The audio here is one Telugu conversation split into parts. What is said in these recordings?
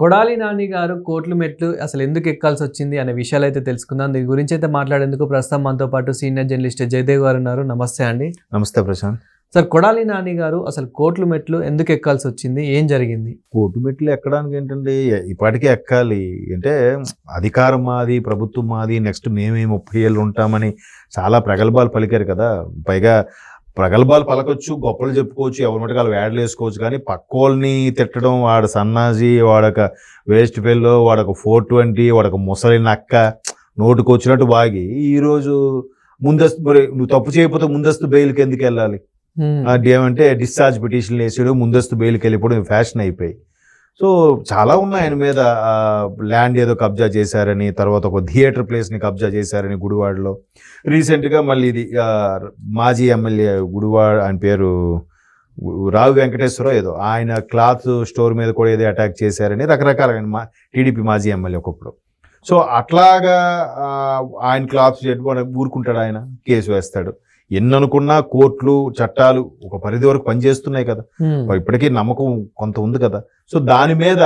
కొడాలి నాని గారు కోట్ల మెట్లు అసలు ఎందుకు ఎక్కాల్సి వచ్చింది అనే విషయాలు అయితే తెలుసుకుందాం. దీని గురించి అయితే మాట్లాడేందుకు ప్రస్తుతం మనతో పాటు సీనియర్ జర్నలిస్ట్ జయదేవ్ గారు ఉన్నారు. నమస్తే అండి. నమస్తే ప్రశాంత్. సార్ కొడాలి నాని గారు అసలు కోట్ల మెట్లు ఎందుకు ఎక్కాల్సి వచ్చింది? ఏం జరిగింది? కోర్టు మెట్లు ఎక్కడానికి ఏంటంటే ఇప్పటికే ఎక్కాలి. అంటే అధికారం మాది ప్రభుత్వం మాది నెక్స్ట్ మేమే ముప్పై ఏళ్ళు ఉంటామని చాలా ప్రగల్భాలు పలికారు కదా. పైగా ప్రగల్భాలు పలకొచ్చు గొప్పలు చెప్పుకోవచ్చు ఎవరి మటుకు వాళ్ళు వేడలు వేసుకోవచ్చు. కానీ పక్కోళ్ళని తిట్టడం వాడు సన్నాజీ వాడొక వేస్ట్ ఫెల్లో వాడొక ఫోర్ ట్వంటీ వాడొక ముసలి నక్క నోటుకు వచ్చినట్టు బాగి ఈరోజు ముందస్తు మరి నువ్వు తప్పు చేయకపోతే ముందస్తు బెయిల్కి ఎందుకు వెళ్ళాలి ఏమంటే డిశ్చార్జ్ పిటిషన్లు వేసాడు ముందస్తు బెయిల్కి వెళ్ళిపోవడం ఫ్యాషన్ అయిపోయి. సో చాలా ఉన్నాయి ఆయన మీద. ల్యాండ్ ఏదో కబ్జా చేశారని తర్వాత ఒక థియేటర్ ప్లేస్ని కబ్జా చేశారని గుడివాడలో. రీసెంట్గా మళ్ళీ ఇది మాజీ ఎమ్మెల్యే గుడివాడ ఆయన పేరు రావు వెంకటేశ్వరరావు ఏదో ఆయన క్లాత్ స్టోర్ మీద కూడా ఏదో అటాక్ చేశారని రకరకాల మా టీడీపీ మాజీ ఎమ్మెల్యే ఒకప్పుడు. సో అట్లాగా ఆయన ఆయన క్లాత్ ఊరుకుంటాడు ఆయన కేసు వేస్తాడు. ఎన్ని అనుకున్నా కోర్టులు చట్టాలు ఒక పరిధి వరకు పనిచేస్తున్నాయి కదా. ఇప్పటికీ నమ్మకం కొంత ఉంది కదా. సో దాని మీద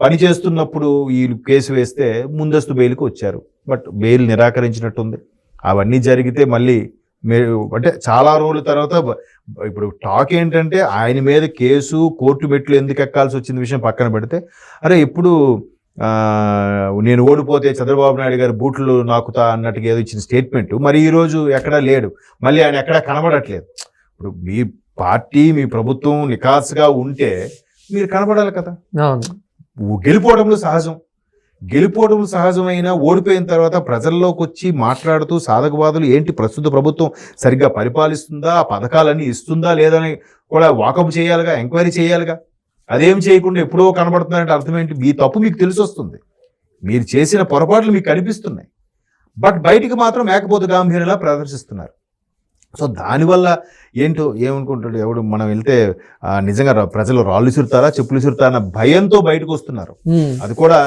పని చేస్తున్నప్పుడు ఈ కేసు వేస్తే ముందస్తు బెయిల్కి వచ్చారు. బట్ బెయిల్ నిరాకరించినట్టుంది. అవన్నీ జరిగితే మళ్ళీ మీరు అంటే చాలా రోజుల తర్వాత ఇప్పుడు టాక్ ఏంటంటే ఆయన మీద కేసు కోర్టు మెట్లు ఎందుకు ఎక్కాల్సి వచ్చిన విషయం పక్కన పెడితే అరే ఇప్పుడు నేను ఓడిపోతే చంద్రబాబు నాయుడు గారి బూట్లు నాకుతా అన్నట్టుగా ఏదో ఇచ్చిన స్టేట్మెంట్ మరి ఈ రోజు ఎక్కడా లేడు. మళ్ళీ ఆయన ఎక్కడా కనబడట్లేదు. ఇప్పుడు మీ పార్టీ మీ ప్రభుత్వం నికాస్గా ఉంటే మీరు కనబడాలి కదా. గెలిపోవడంలో సహజం. గెలిపోవడంలో సహజమైన ఓడిపోయిన తర్వాత ప్రజల్లోకి వచ్చి మాట్లాడుతూ సాధకవాదులు ఏంటి ప్రస్తుత ప్రభుత్వం సరిగ్గా పరిపాలిస్తుందా ఆ పథకాలన్నీ ఇస్తుందా లేదని కూడా వాకప్ చేయాలిగా ఎంక్వైరీ చేయాలిగా? అదేం చేయకుండా ఎప్పుడో కనబడుతున్నారంటే అర్థం ఏంటి మీ తప్పు మీకు తెలిసి వస్తుంది మీరు చేసిన పొరపాట్లు మీకు కనిపిస్తున్నాయి. బట్ బయటికి మాత్రం మేకపోతు గాంభీర్యంలా ప్రదర్శిస్తున్నారు. సో దానివల్ల ఏంటో ఏమనుకుంటాడు? ఎవడు మనం వెళ్తే నిజంగా ప్రజలు రాళ్ళు విసురుతారా చెప్పులు విసురుతారా అన్న భయంతో బయటకు వస్తున్నారు. అది కూడా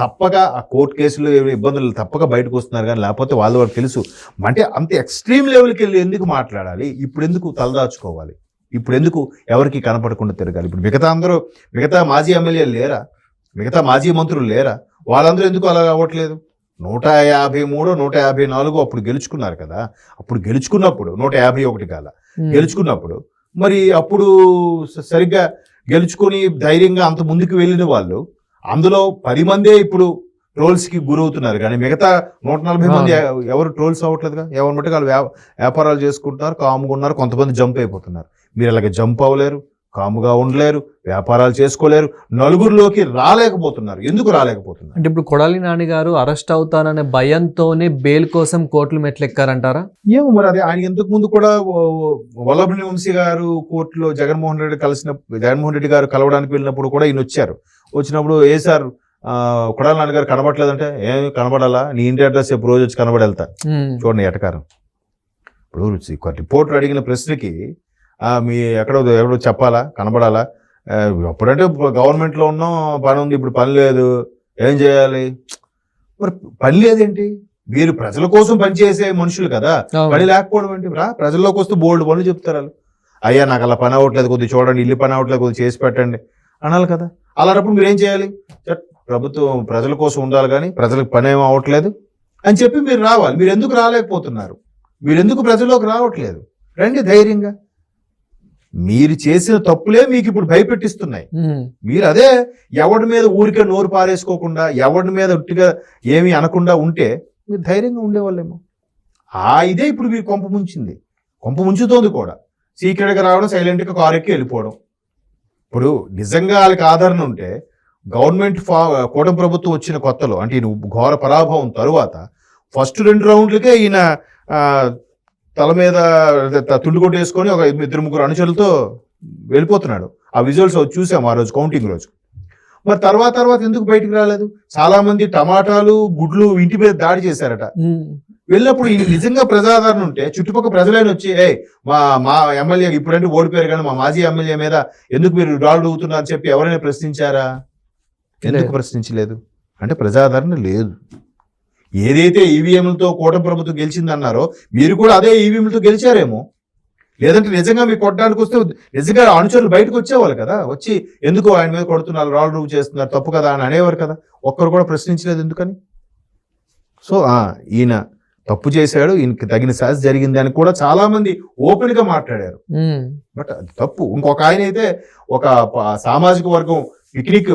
తప్పక ఆ కోర్టు కేసులు ఇబ్బందులు తప్పక బయటకు వస్తున్నారు కానీ లేకపోతే వాళ్ళ వాళ్ళకి తెలుసు. అంటే అంత ఎక్స్ట్రీమ్ లెవెల్కి వెళ్ళి ఎందుకు మాట్లాడాలి? ఇప్పుడు ఎందుకు తలదాచుకోవాలి? ఇప్పుడు ఎందుకు ఎవరికి కనపడకుండా తిరగాలి? ఇప్పుడు మిగతా అందరూ మిగతా మాజీ ఎమ్మెల్యేలు లేరా? మిగతా మాజీ మంత్రులు లేరా? వాళ్ళందరూ ఎందుకు అలా అవ్వట్లేదు? నూట యాభై మూడు నూట యాభై నాలుగు అప్పుడు గెలుచుకున్నారు కదా. అప్పుడు గెలుచుకున్నప్పుడు నూట యాభై ఒకటి కాల. గెలుచుకున్నప్పుడు మరి అప్పుడు సరిగ్గా గెలుచుకొని ధైర్యంగా అంత ముందుకు వెళ్ళిన వాళ్ళు అందులో పది మందే ఇప్పుడు ట్రోల్స్కి గురవుతున్నారు. కానీ మిగతా నూట నలభై మంది ఎవరు ట్రోల్స్ అవ్వట్లేదుగా? ఎవరి మట్టుకు వాళ్ళు వ్యా- వ్యాపారాలు చేసుకుంటున్నారు కాముగా ఉన్నారు కొంతమంది జంప్ అయిపోతున్నారు. మీరు అలాగే జంప్ అవ్వలేరు కాముగా ఉండలేరు వ్యాపారాలు చేసుకోలేరు నలుగురిలోకి రాలేకపోతున్నారు. ఎందుకు రాలేకపోతున్నారు? అంటే ఇప్పుడు కొడాలి నాని గారు అరెస్ట్ అవుతాననే భయంతోనే బెయిల్ కోసం కోర్టులు మెట్లు ఎక్కారంటారా ఏమో మరి అది ఆయన ఇంతకు ముందు కూడా వల్లభని వంశీ గారు కోర్టులో జగన్మోహన్ రెడ్డి కలిసిన జగన్మోహన్ రెడ్డి గారు కలవడానికి వెళ్ళినప్పుడు కూడా ఈయన వచ్చారు. వచ్చినప్పుడు ఏ సార్ కొడాల నాన్న గారు కనబడలేదంటే ఏం కనబడాలా? నీ ఇంటి అడ్రస్ ఎప్పుడు రోజు వచ్చి కనబడి వెళ్తా. చూడండి ఎటకారం ఇప్పుడు రిపోర్టర్ అడిగిన ప్రశ్నకి మీ ఎక్కడో ఎక్కడో చెప్పాలా? కనబడాలా? ఆ, అప్పుడంటే గవర్నమెంట్లో ఉన్నాం పని ఉంది ఇప్పుడు పని లేదు. ఏం చేయాలి? మరి పని లేదేంటి? మీరు ప్రజల కోసం పనిచేసే మనుషులు కదా. పని లేకపోవడం ఏంటి? రా ప్రజల్లోకి వస్తూ బోల్డ్ పనులు చెప్తారు వాళ్ళు. అయ్యా నాకు అలా పని అవ్వట్లేదు కొద్దిగా చూడండి ఇల్లు పని అవ్వట్లేదు కొద్దిగా చేసి పెట్టండి అనాలి కదా. అలాంటప్పుడు మీరు ఏం చేయాలి? ప్రభుత్వం ప్రజల కోసం ఉండాలి కానీ ప్రజలకు పని ఏం అవ్వట్లేదు అని చెప్పి మీరు రావాలి. మీరు ఎందుకు రాలేకపోతున్నారు? మీరు ఎందుకు ప్రజల్లోకి రావట్లేదు? రండి ధైర్యంగా. మీరు చేసిన తప్పులే మీకు ఇప్పుడు భయపెట్టిస్తున్నాయి. మీరు అదే ఎవడి మీద ఊరికే నోరు పారేసుకోకుండా ఎవడి మీద ఉట్టిగా ఏమీ అనకుండా ఉంటే మీరు ధైర్యంగా ఉండేవాళ్ళేమో. ఆ ఇదే ఇప్పుడు మీరు కొంప ముంచింది. కొంప ముంచుతోంది కూడా. సీక్రెట్గా రావడం సైలెంట్గా కారు ఎక్కి వెళ్ళిపోవడం. ఇప్పుడు నిజంగా వాళ్ళకి ఆదరణ ఉంటే గవర్నమెంట్ ఫా కూటమి ప్రభుత్వం వచ్చిన కొత్తలో అంటే ఈయన ఘోర పరాభవం తరువాత ఫస్ట్ రెండు రౌండ్లకే ఈయన తల మీద తుండు కొట్టేసుకొని ఒక ఇద్దరు ముగ్గురు అనుచరులతో వెళ్ళిపోతున్నాడు. ఆ విజువల్స్ చూసాం ఆ రోజు కౌంటింగ్ రోజు. మరి తర్వాత తర్వాత ఎందుకు బయటికి రాలేదు? చాలా మంది టమాటాలు గుడ్లు ఇంటి మీద దాడి చేశారట. వెళ్ళినప్పుడు ఈ నిజంగా ప్రజాదరణ ఉంటే చుట్టుపక్కల ప్రజలైన వచ్చి ఏ మా మా ఎమ్మెల్యే ఇప్పుడంటే ఓడిపోయారు కానీ మా మాజీ ఎమ్మెల్యే మీద ఎందుకు మీరు ఊగుతున్నారు అని చెప్పి ఎవరైనా ప్రశ్నించారా? ఎందుకు లేదు. ప్రశ్నించలేదు? అంటే ప్రజాదరణ లేదు. ఏదైతే ఈవీఎంలతో కూటమి ప్రభుత్వం గెలిచిందన్నారో మీరు కూడా అదే ఈవీఎంలతో గెలిచారేమో. లేదంటే నిజంగా మీకు కొట్టడానికి వస్తే నిజంగా అనుచరులు బయటకు వచ్చేవాళ్ళు కదా. వచ్చి ఎందుకు ఆయన మీద కొడుతున్నారు? రాళ్ళు నువ్వు చేస్తున్నారు తప్పు కదా అని అనేవారు కదా. ఒక్కరు కూడా ప్రశ్నించలేదు ఎందుకని? సో ఆ, ఈయన తప్పు చేశాడు ఈయనకి తగిన శాస్తి జరిగింది అని కూడా చాలా మంది ఓపెన్గా మాట్లాడారు బట్ అది తప్పు. ఇంకొక ఆయన అయితే ఒక సామాజిక వర్గం పిక్నిక్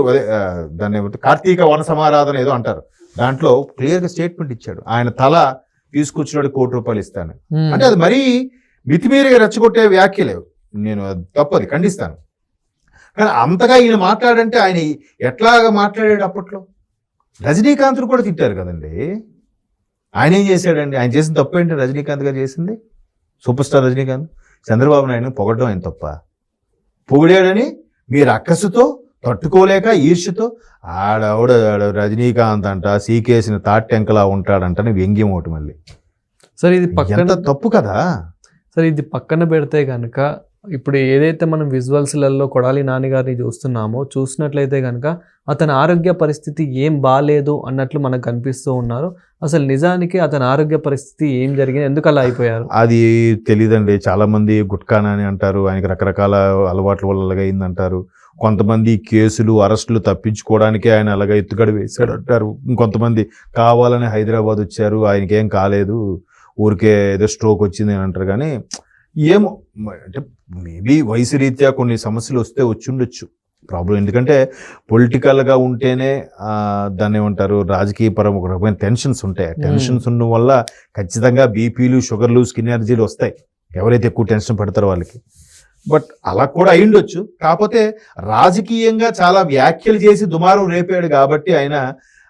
దాన్ని కార్తీక వన సమారాధన ఏదో అంటారు. దాంట్లో క్లియర్గా స్టేట్మెంట్ ఇచ్చాడు. ఆయన తల తీసుకొచ్చినాడు కోటి రూపాయలు ఇస్తాను. అంటే అది మరీ మితిమీరిగా రెచ్చగొట్టే వ్యాఖ్యలే నేను తప్పది ఖండిస్తాను. కానీ అంతగా ఈయన మాట్లాడంటే ఆయన ఎట్లాగా మాట్లాడాడు అప్పట్లో? రజనీకాంత్ కూడా తిట్టారు కదండి. ఆయన ఏం చేశాడండి? ఆయన చేసిన తప్పు ఏంటి రజనీకాంత్ గారు చేసింది? Super star Rajinikanth? Chandrababu Naidu పొగడడం ఆయన తప్ప. పొగిడాడని మీరు అక్కసుతో తట్టుకోలేక ఈర్ష్యతో ఆడవిడ ఆడ రజనీకాంత్ అంట సీకేసిన తాటెంకలా ఉంటాడంట వ్యంగ్యం ఒకటి మళ్ళీ. సరే ఇది పక్కన తప్పు కదా. సరే ఇది పక్కన పెడితే కనుక ఇప్పుడు ఏదైతే మనం విజువల్స్లలో కొడాలి నాన్నగారిని చూస్తున్నామో చూసినట్లయితే కనుక అతని ఆరోగ్య పరిస్థితి ఏం బాగాలేదు అన్నట్లు మనకు కనిపిస్తూ ఉన్నారు. అసలు నిజానికి అతని ఆరోగ్య పరిస్థితి ఏం జరిగింది? ఎందుకు అలా అయిపోయారు? అది తెలియదండి చాలా మంది గుట్కానా అని అంటారు ఆయనకి రకరకాల అలవాట్ల వల్ల అయిందంటారు కొంతమంది కేసులు అరెస్టులు తప్పించుకోవడానికే ఆయన అలాగ ఎత్తుగడ వేశాడు అంటారు. ఇంకొంతమంది కావాలని హైదరాబాద్ వచ్చారు ఆయనకి ఏం కాలేదు ఊరికే ఏదో స్ట్రోక్ వచ్చింది అని అంటారు. కానీ ఏమో అంటే మేబీ వయసు రీత్యా కొన్ని సమస్యలు వస్తే వచ్చి ఉండొచ్చు ప్రాబ్లం ఎందుకంటే పొలిటికల్గా ఉంటేనే దాన్ని ఏమంటారు రాజకీయ పరం ఒక రకమైన టెన్షన్స్ ఉంటాయి. టెన్షన్స్ ఉండడం వల్ల ఖచ్చితంగా బీపీలు షుగర్లు స్కిన్ ఎనర్జీలు వస్తాయి. ఎవరైతే ఎక్కువ టెన్షన్ పడతారో వాళ్ళకి. బట్ అలా కూడా అయ్యుండొచ్చు. కాకపోతే రాజకీయంగా చాలా వ్యాఖ్యలు చేసి దుమారం రేపాడు కాబట్టి ఆయన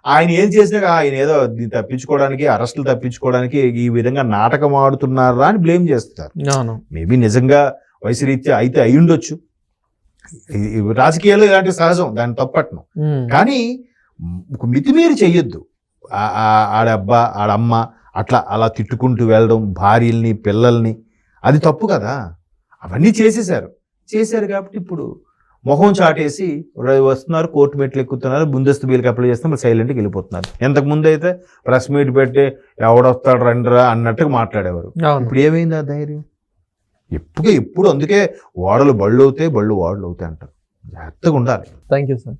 ఆయన ఏం చేసినా ఆయన ఏదో తప్పించుకోవడానికి అరెస్టులు తప్పించుకోవడానికి ఈ విధంగా నాటకం ఆడుతున్నారా అని బ్లేమ్ చేస్తారు. మేబీ నిజంగా వయసు రీత్యా అయితే అయ్యుండొచ్చు. రాజకీయాల్లో ఇలాంటి సహజం దాన్ని తప్పట్ను. కానీ ఒక మితిమీరి చెయ్యొద్దు. ఆడబ్బా ఆడమ్మ అట్లా అలా తిట్టుకుంటూ వెళ్ళడం భార్యల్ని పిల్లల్ని అది తప్పు కదా. అవన్నీ చేసేశారు. చేశారు కాబట్టి ఇప్పుడు మొహం చాటేసి వస్తున్నారు కోర్టు మెట్లు ఎక్కుతున్నారు ముందస్తు బీల్కి అప్లై చేస్తున్నారు సైలెంట్కి వెళ్ళిపోతున్నారు. ఎంతకు ముందు అయితే ప్రెస్ మీట్ పెట్టి ఎవడొస్తాడు రండిరా అన్నట్టుగా మాట్లాడేవారు. ఇప్పుడు ఏమైంది ఆ ధైర్యం? ఎప్పుడు ఎప్పుడు అందుకే ఓడలు బళ్ళు అవుతాయి బళ్ళు ఓడలు అవుతాయి అంటారు. జాగ్రత్తగా ఉండాలి. Thank you sir.